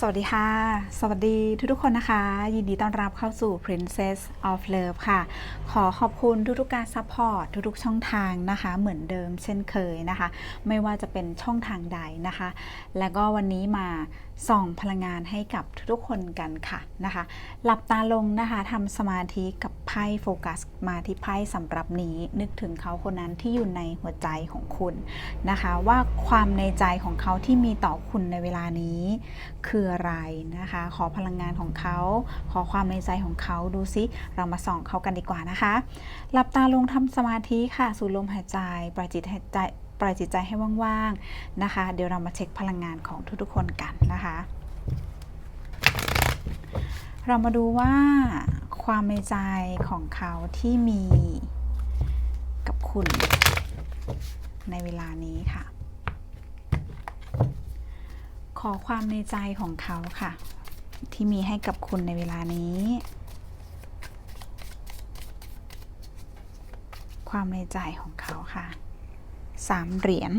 สวัสดีค่ะ สวัสดีทุกๆคนนะคะ ยินดีต้อนรับเข้าสู่ Princess of Love ค่ะ ขอขอบคุณทุกๆการซัพพอร์ตทุกๆช่องทางนะคะ เหมือนเดิมเช่นเคยนะคะ ไม่ว่าจะเป็นช่องทางใดนะคะ แล้วก็วันนี้มา ส่องพลังงานให้กับทุกคนกันค่ะนะคะ หลับตาลงนะคะทำสมาธิกับไพ่โฟกัสมาที่ไพ่สำหรับนี้ นึกถึงเขาคนนั้นที่อยู่ในหัวใจของคุณนะคะ ว่าความในใจของเขาที่มีต่อคุณในเวลานี้ คืออะไรนะคะ ขอพลังงานของเขา ขอความในใจของเขาดูซิเรามาส่องเขากันดีกว่านะคะ หลับตาลงทำสมาธิค่ะ สูดลมหายใจปล่อยจิตหายใจ ปล่อยจิตใจให้ว่างๆนะคะ เดี๋ยวเรามาเช็คพลังงานของทุกๆคนกันนะคะ เรามาดูว่าความในใจของเขาที่มีกับคุณในเวลานี้ค่ะ ขอความในใจของเขาค่ะ ที่มีให้กับคุณในเวลานี้ ความในใจของเขาค่ะ สามเหรียญ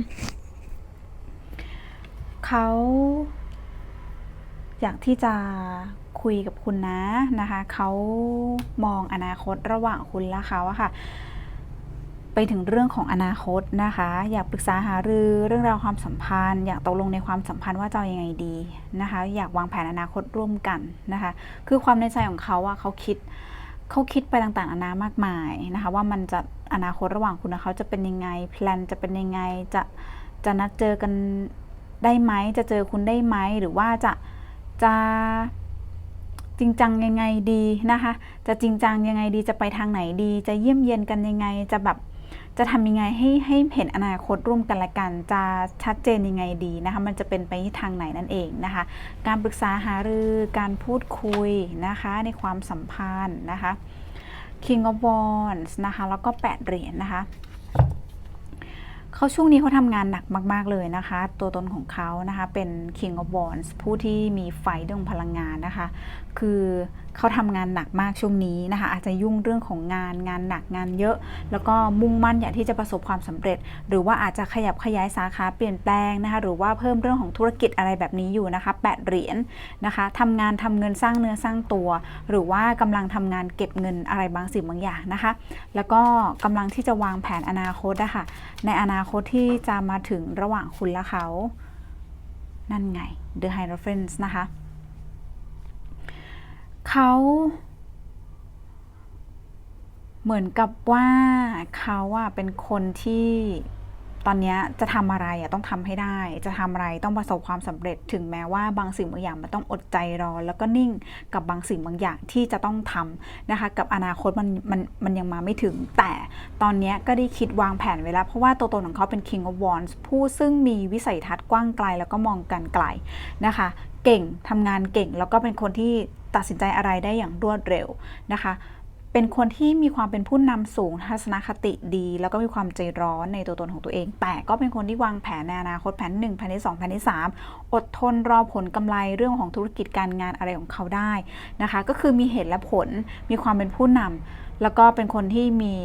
เขาอยากที่จะคุยกับคุณนะนะคะเขามองอนาคตระหว่างคุณและเขาอะค่ะ ไปถึงเรื่องของอนาคตนะคะ อยากปรึกษาหารือเรื่องราวความสัมพันธ์ อยากตกลงในความสัมพันธ์ว่าจะยังไงดีนะคะ อยากวางแผนอนาคตร่วมกันนะคะ คือความในใจของเขาอะเขาคิด เขาคิดไปต่างๆนานามากมายนะคะ ว่ามันจะอนาคตระหว่างคุณและเขาจะเป็นยังไงแพลนจะเป็นยังไงจะจะนัดเจอกันได้ไหมจะเจอคุณได้ไหมหรือว่าจะจะจริงจังยังไงดีนะคะ จะจริงจังยังไงดีจะไปทางไหนดี จะเยี่ยมเยียนกันยังไงจะแบบ จะทำยังไงให้ให้เห็นอนาคตร่วมกันละกัน จะชัดเจนยังไงดีนะคะมันจะเป็นไปทางไหนนั่นเองนะคะ การปรึกษาหารือการพูดคุยนะคะในความสัมพันธ์นะคะ King of Wands นะคะแล้วก็ 8 เหรียญนะคะเขาช่วงนี้เขาทำงานหนักมาก ๆ เลยนะคะ ตัวตนของเขานะคะ เป็น King of Wands ผู้ที่มีไฟเรื่องพลังงานนะคะ คือ เขาทำงานหนักมากช่วงนี้นะคะ อาจจะยุ่งเรื่องของงานงานหนักงานเยอะ แล้วก็มุ่งมั่นอยากที่จะประสบความสำเร็จ หรือว่าอาจจะขยับขยายสาขาเปลี่ยนแปลงนะคะหรือว่าเพิ่มเรื่องของธุรกิจอะไรแบบนี้อยู่นะคะแปดเหรียญนะคะทำงานทำเงินสร้างเนื้อสร้างตัว หรือว่ากำลังทำงานเก็บเงินอะไรบางสิ่งบางอย่างนะคะ แล้วก็กำลังที่จะวางแผนอนาคตนะคะในอนาคตที่จะมาถึงระหว่างคุณและเขา นั่นไง The Hierophant นะคะ เขาเหมือนกับว่าเขาอะเป็นคนที่ตอนนี้จะทำอะไรอะต้องทำให้ได้ จะทำอะไรต้องประสบความสำเร็จถึงแม้ว่าบางสิ่งบางอย่างมันต้องอดใจรอ แล้วก็นิ่งกับบางสิ่งบางอย่างที่จะต้องทำนะคะกับอนาคตมันมันมันยังมาไม่ถึง แต่ตอนนี้ก็ได้คิดวางแผนไว้แล้ว เพราะว่าตัวตนของเขาเป็น King of Wands ผู้ซึ่งมีวิสัยทัศน์กว้างไกลแล้วก็มองกันไกลนะคะเก่งทำงานเก่งแล้วก็เป็นคนที่ ตัดสินใจอะไรได้อย่างรวดเร็วนะคะ เป็นคนที่มีความเป็นผู้นำสูงทัศนคติดี แล้วก็มีความใจร้อนในตัวตนของตัวเอง แต่ก็เป็นคนที่วางแผนในอนาคตแผนหนึ่งแผนที่สองแผนที่สามอดทนรอผลกำไรเรื่องของธุรกิจการงานอะไรของเขาได้นะคะ ก็คือมีเหตุและผลมีความเป็นผู้นำแล้วก็เป็นคนที่มี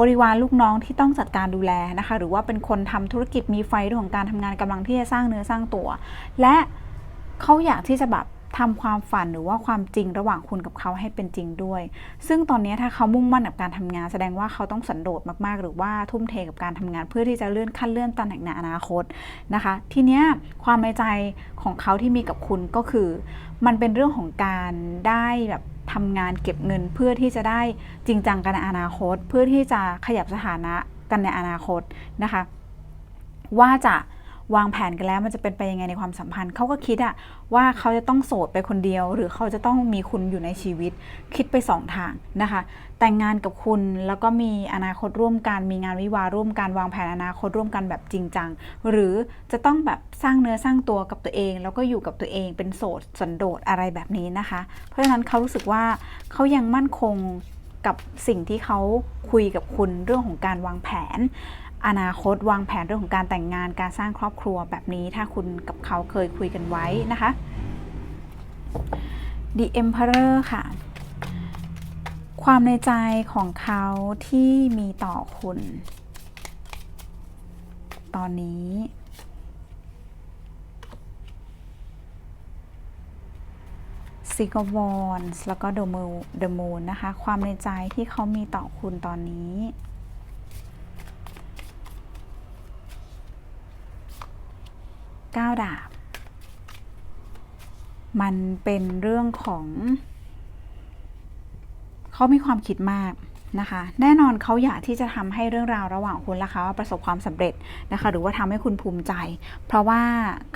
บริวารลูกน้องที่ต้องจัดการดูแลนะคะ หรือว่าเป็นคนทำธุรกิจมีไฟเรื่องของการทำงานกำลังที่จะสร้างเนื้อสร้างตัว และเขาอยากที่จะแบบ ทำความฝันหรือว่าความจริงระหว่างคุณกับเขาให้เป็นจริงด้วย ซึ่งตอนนี้ถ้าเขามุ่งมั่นกับการทำงาน แสดงว่าเขาต้องสันโดษมากๆ หรือว่าทุ่มเทกับการทำงาน เพื่อที่จะเลื่อนขั้นเลื่อนตำแหน่งในอนาคตนะคะ ทีเนี้ยความในใจของเขาที่มีกับคุณก็คือ มันเป็นเรื่องของการได้แบบทำงานเก็บเงินเพื่อที่จะได้จริงจังกันในอนาคต เพื่อที่จะขยับสถานะกันในอนาคตนะคะ ว่าจะ วางแผนกันแล้วมันจะเป็นไปยังไงในความสัมพันธ์เขาก็คิดอะว่าเขาจะต้องโสดไปคนเดียว หรือเขาจะต้องมีคุณอยู่ในชีวิต คิดไปสองทางนะคะ แต่งงานกับคุณแล้วก็มีอนาคตร่วมกัน มีงานวิวาร่วมกันวางแผนอนาคตร่วมกันแบบจริงจังหรือจะต้องแบบสร้างเนื้อสร้างตัวกับตัวเอง แล้วก็อยู่กับตัวเองเป็นโสดสันโดษอะไรแบบนี้นะคะ เพราะฉะนั้นเขารู้สึกว่าเขายังมั่นคงกับสิ่งที่เขาคุยกับคุณเรื่องของการวางแผน อนาคตวางแผนเรื่องของการแต่งงานการสร้างครอบครัวแบบนี้ถ้าคุณกับเขาเคยคุยกันไว้นะคะ The Emperor ค่ะ ความในใจของเขาที่มีต่อคุณ ตอนนี้ Six of Wands แล้วก็ The Moon The Moon นะคะ ความในใจที่เขามีต่อคุณตอนนี้ ก้าวดาบ มันเป็นเรื่องของ เขามีความคิดมากนะคะ แน่นอนเขาอยากที่จะทำให้เรื่องราวระหว่างคุณและเขาประสบความสำเร็จนะคะ หรือว่าทำให้คุณภูมิใจ เพราะว่า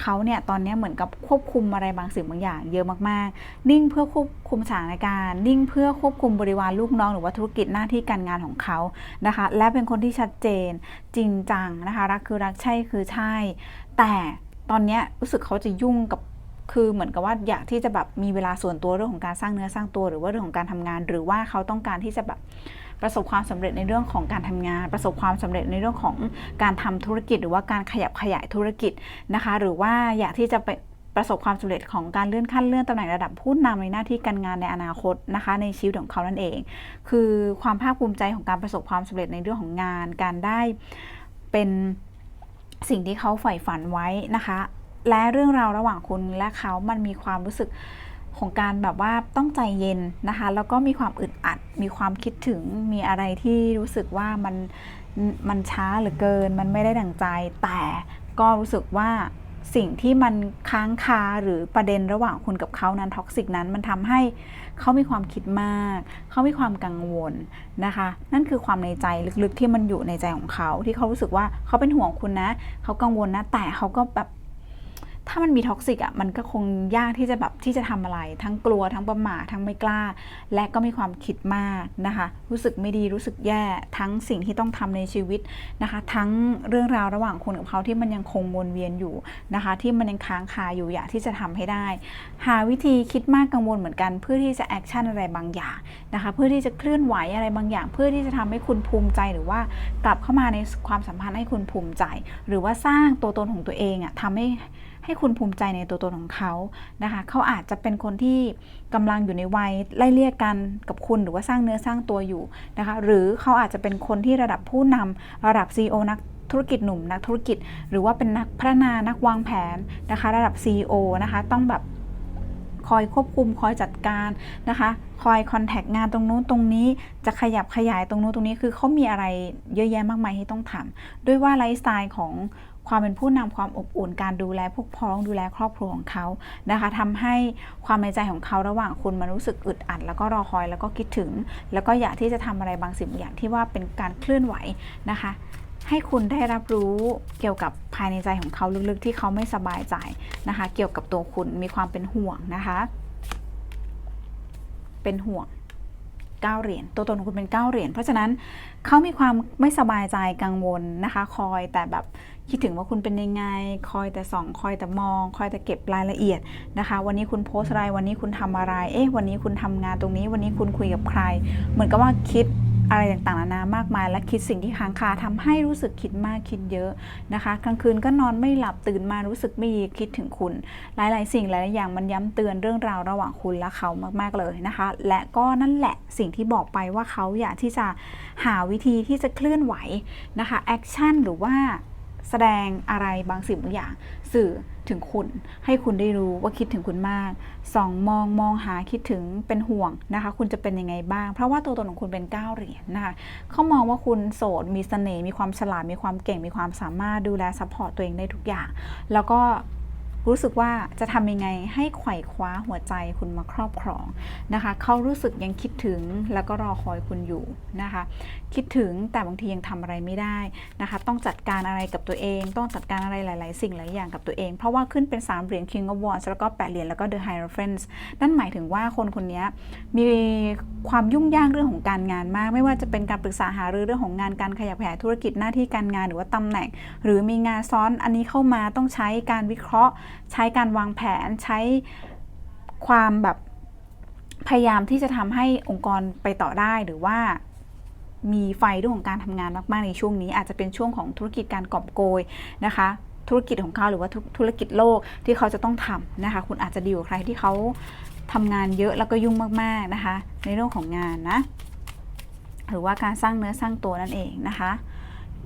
เขาเนี่ยตอนนี้เหมือนกับควบคุมอะไรบางสิ่งบางอย่าง เยอะมากๆ นิ่งเพื่อควบคุมสถานการณ์ นิ่งเพื่อควบคุมบริวารลูกน้อง หรือว่าธุรกิจหน้าที่การงานของเขานะคะ และเป็นคนที่ชัดเจนจริงจังนะคะ รักคือรักใช่คือใช่ แต่ ตอนเนี้ยรู้สึกเขาจะยุ่งกับคือเหมือนกับว่าอยากที่จะแบบมีเวลาส่วนตัวเรื่องของการสร้างเนื้อสร้างตัวหรือว่าเรื่องของการทำงาน หรือว่าเขาต้องการที่จะแบบประสบความสำเร็จในเรื่องของการทำงาน ประสบความสำเร็จในเรื่องของการทำธุรกิจ หรือว่าการขยับขยายธุรกิจนะคะ หรือว่าอยากที่จะไปประสบความสำเร็จของการเลื่อนขั้นเลื่อนตำแหน่งระดับผู้นำในหน้าที่การงานในอนาคตนะคะ ในชีวิตของเขานั่นเอง คือความภาคภูมิใจของการประสบความสำเร็จในเรื่องของงาน การได้เป็น สิ่งที่เขาใฝ่ฝันไว้นะคะ และเรื่องราวระหว่างคุณและเขามันมีความรู้สึกของการแบบว่าต้องใจเย็นนะคะ แล้วก็มีความอึดอัด มีความคิดถึง มีอะไรที่รู้สึกว่ามันมันช้าหรือเกิน มันไม่ได้ดั่งใจ แต่ก็รู้สึกว่า สิ่งที่มันค้างคาหรือประเด็นระหว่างคุณกับเขานั้นท็อกซิกนั้นมันทำให้เขามีความคิดมาก เขามีความกังวลนะคะ นั่นคือความในใจลึกๆที่มันอยู่ในใจของเขา ที่เขารู้สึกว่าเขาเป็นห่วงคุณนะ เขากังวลนะแต่เขาก็แบบ ถ้ามันมีท็อกซิกอะมันก็คงยากที่จะแบบที่จะทำอะไร ทั้งกลัวทั้งประหม่าทั้งไม่กล้า และก็มีความคิดมากนะคะ รู้สึกไม่ดีรู้สึกแย่ทั้งสิ่งที่ต้องทำในชีวิตนะคะ ทั้งเรื่องราวระหว่างคุณกับเขาที่มันยังคงวนเวียนอยู่นะคะ ที่มันยังค้างคาอยู่อยากที่จะทำให้ได้ หาวิธีคิดมากกังวลเหมือนกัน เพื่อที่จะแอคชั่นอะไรบางอย่างนะคะ เพื่อที่จะเคลื่อนไหวอะไรบางอย่าง เพื่อที่จะทำให้คุณภูมิใจหรือว่ากลับเข้ามาในความสัมพันธ์ให้คุณภูมิใจ หรือว่าสร้างตัวตนของตัวเองอะทำให้ ให้คุณภูมิใจในตัวตนของเขานะคะ เขาอาจจะเป็นคนที่กำลังอยู่ในวัยไล่เลี่ยกันกับคุณหรือว่าสร้างเนื้อสร้างตัวอยู่นะคะ หรือเขาอาจจะเป็นคนที่ระดับผู้นำระดับ CEO นักธุรกิจหนุ่มนักธุรกิจ หรือว่าเป็นนักพัฒนานักวางแผนนะคะ ระดับ CEO นะคะ ต้องแบบคอยควบคุมคอยจัดการนะคะ คอยคอนแทคงานตรงนู้นตรงนี้จะขยับขยายตรงนู้นตรงนี้คือเขามีอะไรเยอะแยะมากมายที่ต้องทำด้วยว่าไลฟ์สไตล์ของ ความเป็นผู้นำความอบอุ่นการดูแลพวกพ้องดูแลครอบครัวของเขานะคะทำให้ความในใจของเขาระหว่างคุณมันรู้สึกอึดอัด แล้วก็รอคอยแล้วก็คิดถึง แล้วก็อยากที่จะทำอะไรบางสิ่งบางอย่างที่ว่าเป็นการเคลื่อนไหวนะคะ ให้คุณได้รับรู้เกี่ยวกับภายในใจของเขาลึกๆ ที่เขาไม่สบายใจนะคะ เกี่ยวกับตัวคุณมีความเป็นห่วงนะคะ เป็นห่วง 9 เหรียญตัวตนของคุณเป็น 9 เหรียญเพราะฉะนั้นเขามีความไม่สบายใจกังวลนะคะ คอยแต่แบบคิดถึงว่าคุณเป็นยังไง คอยแต่ส่อง คอยแต่มอง คอยแต่เก็บรายละเอียดนะคะ วันนี้คุณโพสต์อะไรวันนี้คุณทำอะไร เอ๊ะวันนี้คุณทำงานตรงนี้ วันนี้คุณคุยกับใคร เหมือนกับว่าคิด อะไรต่างๆนานามากมาย และคิดสิ่งที่ค้างคาทำให้รู้สึกคิดมากคิดเยอะนะคะกลางคืนก็นอนไม่หลับตื่นมารู้สึกไม่ดีคิดถึงคุณ หลายๆ สิ่งหลายๆอย่างมันย้ำเตือนเรื่องราวระหว่างคุณและเขามากๆเลยนะคะ และก็นั่นแหละสิ่งที่บอกไปว่าเขาอยากที่จะหาวิธีที่จะเคลื่อนไหวนะคะแอคชั่นหรือว่าแสดงอะไรบางสิ่งบางอย่าง สื่อ ถึงคุณ ให้คุณได้รู้ว่าคิดถึงคุณมากสองมองมองหาคิดถึงเป็นห่วงนะคะ คุณจะเป็นยังไงบ้าง เพราะว่าตัวตนของคุณเป็นเก้าเหรียญนะคะเขามองว่าคุณโสดมีเสน่ห์มีความฉลาดมีความเก่งมีความสามารถดูแลซัพพอร์ตตัวเองได้ทุกอย่าง แล้วก็ รู้สึกว่าจะทำยังไงให้ไขว่คว้าหัวใจคุณมาครอบครองนะคะ เขารู้สึกยังคิดถึงแล้วก็รอคอยคุณอยู่นะคะ คิดถึงแต่บางทียังทำอะไรไม่ได้นะคะ ต้องจัดการอะไรกับตัวเอง ต้องจัดการอะไรหลาย ๆ สิ่งหลายอย่างกับตัวเอง เพราะว่าขึ้นเป็น 3 เหรียญ King of Wands แล้วก็ 8 เหรียญแล้วก็ The Hierophant นั่นหมายถึงว่าคนคนนี้มีความยุ่งยากเรื่องของการงานมาก ไม่ว่าจะเป็นการปรึกษาหารือเรื่องของงานการขยับขยายธุรกิจหน้าที่การงานหรือว่าตำแหน่ง หรือมีงานซ้อนอันนี้เข้ามาต้องใช้การวิเคราะห์ใช้การวางแผนใช้ความแบบพยายามที่จะทำให้องค์กรไปต่อได้หรือว่ามีไฟเรื่องของการทำงานมากๆในช่วงนี้ อาจจะเป็นช่วงของธุรกิจการกอบโกยนะคะธุรกิจของเขาหรือว่าธุรกิจโลกที่เขาจะต้องทำนะคะ คุณอาจจะดีกว่าใครที่เขาทำงานเยอะแล้วก็ยุ่งมากๆนะคะ ในเรื่องของงานนะ หรือว่าการสร้างเนื้อสร้างตัวนั่นเองนะคะ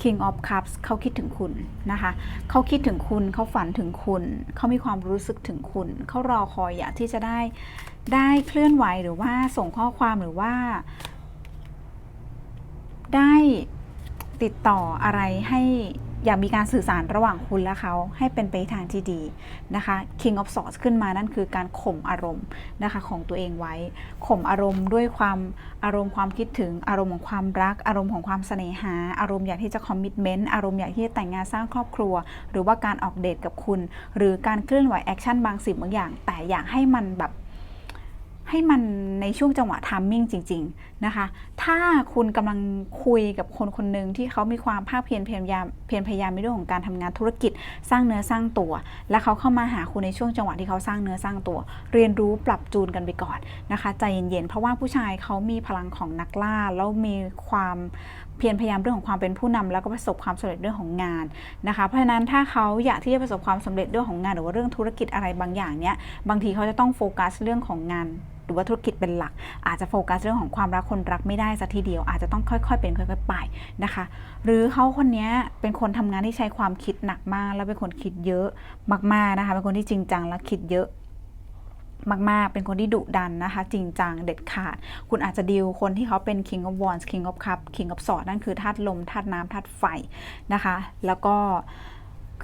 King of Cups เขาคิดถึงคุณนะคะเขาคิดถึงคุณเขาฝันถึงคุณ เขามีความรู้สึกถึงคุณ เขารอคอยอยากที่จะได้ได้เคลื่อนไหวหรือว่าส่งข้อความหรือว่า ได้ติดต่ออะไรให้ อยากมีการสื่อสารระหว่างคุณและเขาให้เป็นไปทางที่ดีนะคะ King of Swords ขึ้นมานั่นคือการข่มอารมณ์นะคะของตัวเองไว้ ข่มอารมณ์ด้วยความอารมณ์ความคิดถึงอารมณ์ของความรัก อารมณ์ของความเสน่หา อารมณ์อยากที่จะคอมมิชเมนต์อารมณ์อยากที่จะแต่งงานสร้างครอบครัว หรือว่าการออกเดทกับคุณ หรือการเคลื่อนไหวแอคชั่นบางสิ่งบางอย่าง แต่อยากให้มันแบบ ให้มันในช่วงจังหวะทัมมิ่งจริง ๆ นะคะ ถ้าคุณกำลังคุยกับคนคนหนึ่งที่เขามีความภาคเพียรพยายามเพียรพยายามในเรื่องของการทำงานธุรกิจ สร้างเนื้อสร้างตัว และเขาเข้ามาหาคุณในช่วงจังหวะที่เขาสร้างเนื้อสร้างตัว เรียนรู้ปรับจูนกันไปก่อนนะคะใจเย็นๆเพราะว่าผู้ชายเขามีพลังของนักล่าแล้วมีความเพียรพยายามเรื่องของความเป็นผู้นำแล้วก็ประสบความสำเร็จเรื่องของงานนะคะ เพราะฉะนั้นถ้าเขาอยากที่จะประสบความสำเร็จเรื่องของงาน หรือว่าเรื่องธุรกิจอะไรบางอย่างเนี้ยบางทีเขาจะต้องโฟกัสเรื่องของงาน หรือว่าธุรกิจเป็นหลัก อาจจะโฟกัสเรื่องของความรักคนรักไม่ได้สัทีเดียวอาจจะต้องค่อยๆ เป็นค่อยๆไปนะคะ หรือเขาคนนี้เป็นคนทำงานที่ใช้ความคิดหนักมาก แล้วเป็นคนคิดเยอะมากๆนะคะเป็นคนที่จริงจังและคิดเยอะมาก ๆ เป็นคนที่ดุดันนะคะ จริงจังเด็ดขาด คุณอาจจะดีลคนที่เขาเป็น King of Wands King of Cup King of Swords นั่นคือธาตุลมธาตุน้ำธาตุไฟนะคะ แล้วก็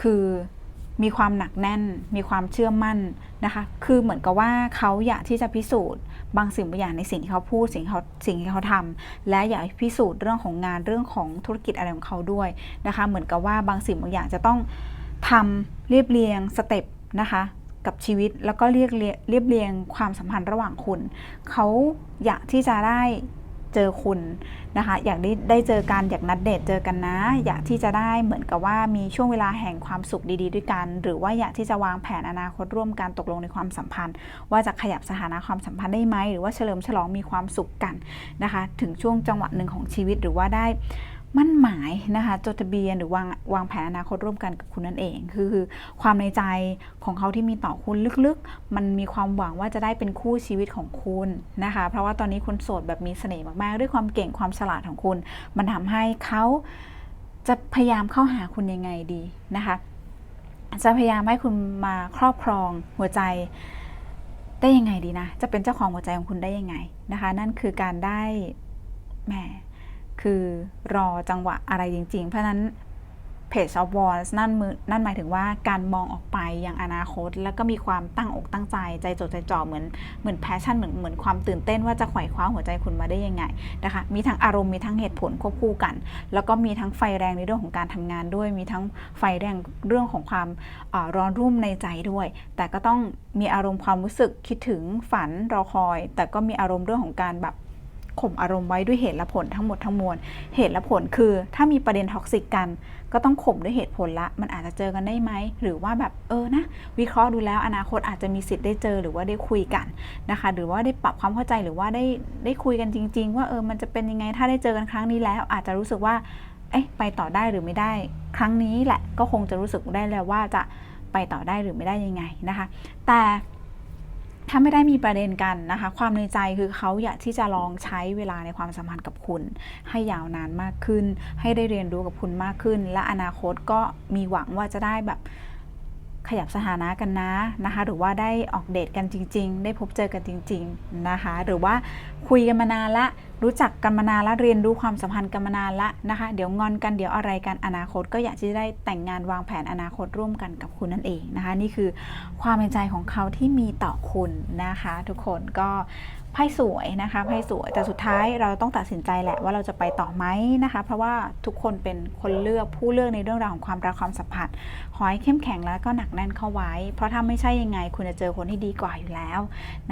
คือ มีความหนักแน่น มีความเชื่อมั่นนะคะ คือเหมือนกับว่าเขาอยากที่จะพิสูจน์ บางสิ่งบางอย่างในสิ่งที่เขาพูดสิ่งเขาสิ่งที่เขาทำและอยากพิสูจน์เรื่องของงานเรื่องของธุรกิจอะไรของเขาด้วยนะคะ เหมือนกับว่าบางสิ่งบางอย่างจะต้องทำเรียบเรียงสเต็ปนะคะกับชีวิตแล้วก็เรียกเรียบเรียงความสัมพันธ์ระหว่างคุณ เขาอยากที่จะได้ เจอคุณนะคะ อยากได้ได้เจอกันอยากนัดเดทเจอกันนะ อยากที่จะได้เหมือนกับว่ามีช่วงเวลาแห่งความสุขดีๆ ด้วยกัน หรือว่าอยากที่จะวางแผนอนาคตร่วมกันตกลงในความสัมพันธ์ ว่าจะขยับสถานะความสัมพันธ์ได้ไหมหรือว่าเฉลิมฉลองมีความสุขกันนะคะ ถึงช่วงจังหวะหนึ่งของชีวิตหรือว่าได้ มั่นหมายนะคะจดทะเบียนหรือวางวางแผนอนาคตร่วมกันกับคุณนั่นเอง คือคือความในใจของเขาที่มีต่อคุณลึกๆ มันมีความหวังว่าจะได้เป็นคู่ชีวิตของคุณนะคะ เพราะว่าตอนนี้คุณโสดแบบมีเสน่ห์มากๆ ด้วยความเก่งความฉลาดของคุณ มันทำให้เขาจะพยายามเข้าหาคุณยังไงดีนะคะจะพยายามให้คุณมาครอบครองหัวใจได้ยังไงดีนะ จะเป็นเจ้าของหัวใจของคุณได้ยังไงนะคะ นั่นคือการได้แหม คือรอจังหวะอะไรจริง ๆ เพราะนั้น Page of Wands นั่นมือนั่นหมายถึงว่าการมองออกไปอย่างอนาคต แล้วก็มีความตั้งอกตั้งใจใจจดใจจ่อเหมือนเหมือนแพชชั่นเหมือนเหมือนความตื่นเต้นว่าจะไขว่คว้าหัวใจคุณมาได้ยังไงนะคะมีทั้งอารมณ์มีทั้งเหตุผลควบคู่กัน แล้วก็มีทั้งไฟแรงในเรื่องของการทำงานด้วย มีทั้งไฟแรงเรื่องของความร้อนรุ่มในใจด้วย แต่ก็ต้องมีอารมณ์ความรู้สึกคิดถึงฝันรอคอย แต่ก็มีอารมณ์เรื่องของการแบบ ข่มอารมณ์ไว้ด้วยเหตุและผลทั้งหมดทั้งมวล เหตุและผลคือ ถ้ามีประเด็นท็อกซิกกัน ก็ต้องข่มด้วยเหตุผลละ มันอาจจะเจอกันได้ไหม หรือว่าแบบเออนะ วิเคราะห์ดูแล้วอนาคตอาจจะมีสิทธิ์ได้เจอหรือว่าได้คุยกันนะคะ หรือว่าได้ปรับความเข้าใจหรือว่าได้ได้คุยกันจริง ๆ ว่าเออมันจะเป็นยังไงถ้าได้เจอกันครั้งนี้แล้ว อาจจะรู้สึกว่าเอ๊ะไปต่อได้หรือไม่ได้ ครั้งนี้แหละก็คงจะรู้สึกได้แล้วว่าจะไปต่อได้หรือไม่ได้ยังไงนะคะ แต่ ถ้าไม่ได้มีประเด็นกันนะคะ ความในใจคือเขาอยากที่จะลองใช้เวลาในความสัมพันธ์กับคุณ ให้ยาวนานมากขึ้น ให้ได้เรียนรู้กับคุณมากขึ้น และอนาคตก็มีหวังว่าจะได้แบบ ขยับสถานะกันนะนะคะ หรือว่าได้ออกเดทกันจริง ๆ ได้พบเจอกันจริง ๆนะคะ หรือว่าคุยกันมานานละรู้จักกันมานานละเรียนรู้ความสัมพันธ์กันมานานละนะคะ เดี๋ยวงอนกันเดี๋ยวอะไรกันอนาคต ก็อยากจะได้แต่งงานวางแผนอนาคตร่วมกันกับคุณนั่นเองนะคะ นี่คือความในใจของเขาที่มีต่อคุณนะคะ ทุกคนก็ ไพ่สวยนะคะไพ่สวยแต่สุดท้ายเราต้องตัดสินใจแหละว่าเราจะไปต่อไหมนะคะ เพราะว่าทุกคนเป็นคนเลือกผู้เลือกในเรื่องราวของความรักความสัมพันธ์ขอให้เข้มแข็งแล้วก็หนักแน่นเข้าไว้ เพราะถ้าไม่ใช่ยังไง คุณจะเจอคนที่ดีกว่าอยู่แล้ว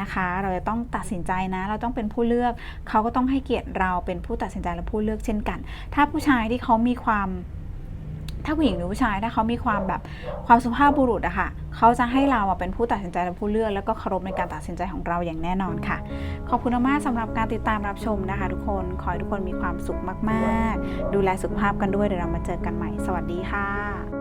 นะคะ เราจะต้องตัดสินใจนะ เราต้องเป็นผู้เลือก เขาก็ต้องให้เกียรติเราเป็นผู้ตัดสินใจและผู้เลือกเช่นกัน ถ้าผู้ชายที่เขามีความ ถ้าผู้หญิงหรือผู้ชายถ้าเขามีความแบบความสุภาพบุรุษอะค่ะเขาจะให้เราเป็นผู้ตัดสินใจและผู้เลือก แล้วก็เคารพในการตัดสินใจของเราอย่างแน่นอนค่ะ ขอบคุณมากสำหรับการติดตามรับชมนะคะ ทุกคนขอให้ทุกคนมีความสุขมาก ๆ ดูแลสุขภาพกันด้วยเดี๋ยวเรามาเจอกันใหม่ สวัสดีค่ะ